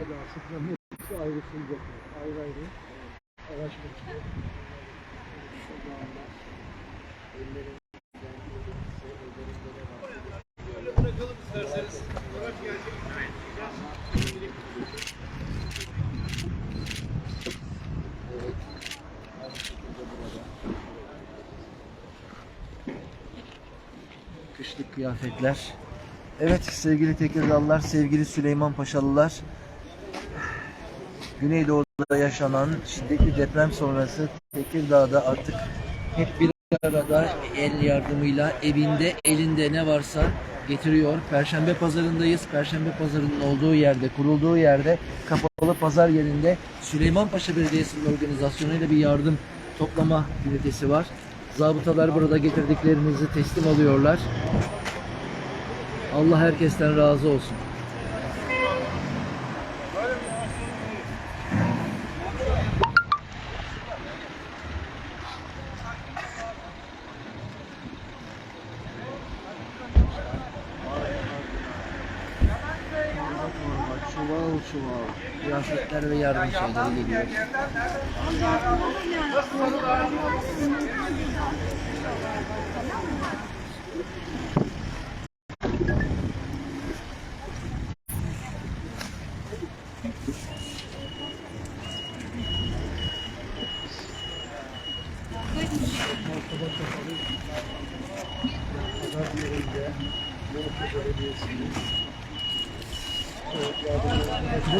Eda, Sıkram hepsi ayrışılacak. Ayrı ayrı. Araç bekliyor. Bırakalım isterseniz. Araç gelecek. Kışlık kıyafetler. Evet sevgili Tekirdağlılar, sevgili Süleyman Paşalılar. Güneydoğu'da yaşanan şiddetli deprem sonrası Tekirdağ'da artık hep bir arada el yardımıyla evinde elinde ne varsa getiriyor. Perşembe pazarındayız. Perşembe pazarının olduğu yerde, kurulduğu yerde kapalı pazar yerinde Süleymanpaşa Belediyesi'nin organizasyonuyla bir yardım toplama ünitesi var. Zabıtalar burada getirdiklerinizi teslim alıyorlar. Allah herkesten razı olsun. Çuval çuval kıyafetler ve yardım şeyleri geliyor. Pazar yerinde. Yolcu Belediyesi'nin. 頑張れ。